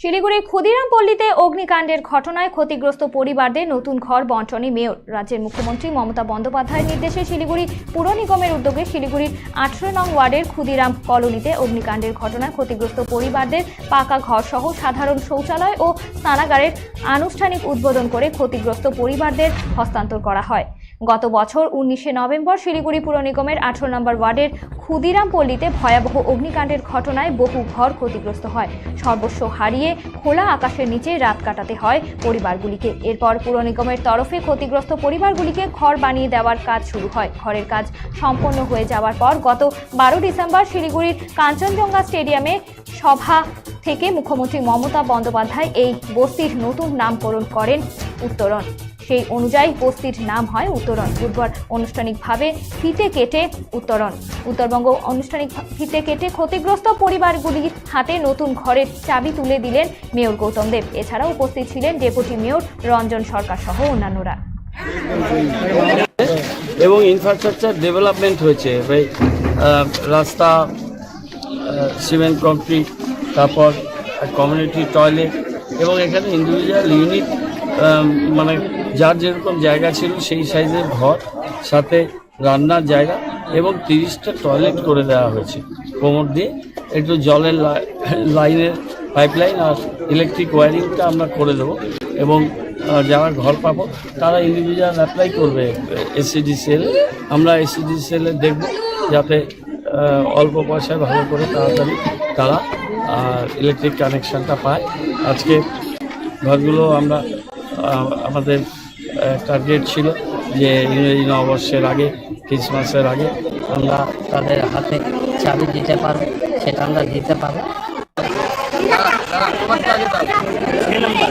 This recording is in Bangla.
শিলিগুড়ির ক্ষুদিরাম পল্লীতে অগ্নিকাণ্ডের ঘটনায় ক্ষতিগ্রস্ত পরিবারদের নতুন ঘর বন্টনে মেয়র। রাজ্যের মুখ্যমন্ত্রী মমতা বন্দ্যোপাধ্যায়ের নির্দেশে শিলিগুড়ি পুর নিগমের উদ্যোগে শিলিগুড়ির আঠেরো নং ওয়ার্ডের ক্ষুদিরাম কলোনিতে অগ্নিকাণ্ডের ঘটনায় ক্ষতিগ্রস্ত পরিবারদের পাকা ঘর সহ সাধারণ শৌচালয় ও স্নানাগারের আনুষ্ঠানিক উদ্বোধন করে ক্ষতিগ্রস্ত পরিবারদের হস্তান্তর করা হয়। গত বছর উনিশে নভেম্বর শিলিগুড়ি পুর নিগমের আঠারো নম্বর ওয়ার্ডের ক্ষুদিরাম পল্লীতে ভয়াবহ অগ্নিকাণ্ডের ঘটনায় বহু ঘর ক্ষতিগ্রস্ত হয়। সর্বস্ব হারিয়ে খোলা আকাশের নিচে রাত কাটাতে হয় পরিবারগুলিকে। এরপর পুর নিগমের তরফে ক্ষতিগ্রস্ত পরিবারগুলিকে ঘর বানিয়ে দেওয়ার কাজ শুরু হয়। ঘরের কাজ সম্পন্ন হয়ে যাওয়ার পর গত বারো ডিসেম্বর শিলিগুড়ির কাঞ্চনজঙ্ঘা স্টেডিয়ামে সভা থেকে মুখ্যমন্ত্রী মমতা বন্দ্যোপাধ্যায় এই বস্তির নতুন নামকরণ করেন উত্তরণ। সেই অনুযায়ী বস্তির নাম হয় উত্তরণ। বুধবার আনুষ্ঠানিকভাবে ফিতে কেটে উত্তরণ। উত্তরবঙ্গ আনুষ্ঠানিক ফিতে কেটে ক্ষতিগ্রস্ত পরিবারগুলির হাতে নতুন ঘরের চাবি তুলে দিলেন মেয়র গৌতম দেব। এছাড়াও উপস্থিত ছিলেন ডেপুটি মেয়র রঞ্জন সরকার সহ অন্যান্যরা। এবং ইনফ্রাস্ট্রাকচার ডেভেলপমেন্ট হয়েছে রাস্তা সিমেন্ট কংক্রিট তারপর কমিউনিটি টয়লেট এবং এখানে ইন্ডিভিজুয়াল ইউনিট মানে যার যেরকম জায়গা ছিল সেই সাইজের ঘর, সাথে রান্নার জায়গা এবং তিরিশটা টয়লেট করে দেওয়া হয়েছে। কোমর দিয়ে একটু জলের লাইনের পাইপলাইন আর ইলেকট্রিক ওয়ারিংটা আমরা করে দেবো। এবং যারা ঘর পাবো, তারা ইন্ডিভিজুয়াল অ্যাপ্লাই করবে এসিডি সেল আমরা এসিডি সেলে দেখব যাতে অল্প পয়সায় ভালো করে তাড়াতাড়ি তারা ইলেকট্রিক কানেকশানটা পায়। আজকে ঘরগুলো আমরা আমাদের টার্গেট ছিল যে ইংরেজি নববর্ষের আগে ক্রিসমাসের আগে আমরা তাদের হাতে চাবি দিতে পারব, সেটা আমরা দিতে পারব।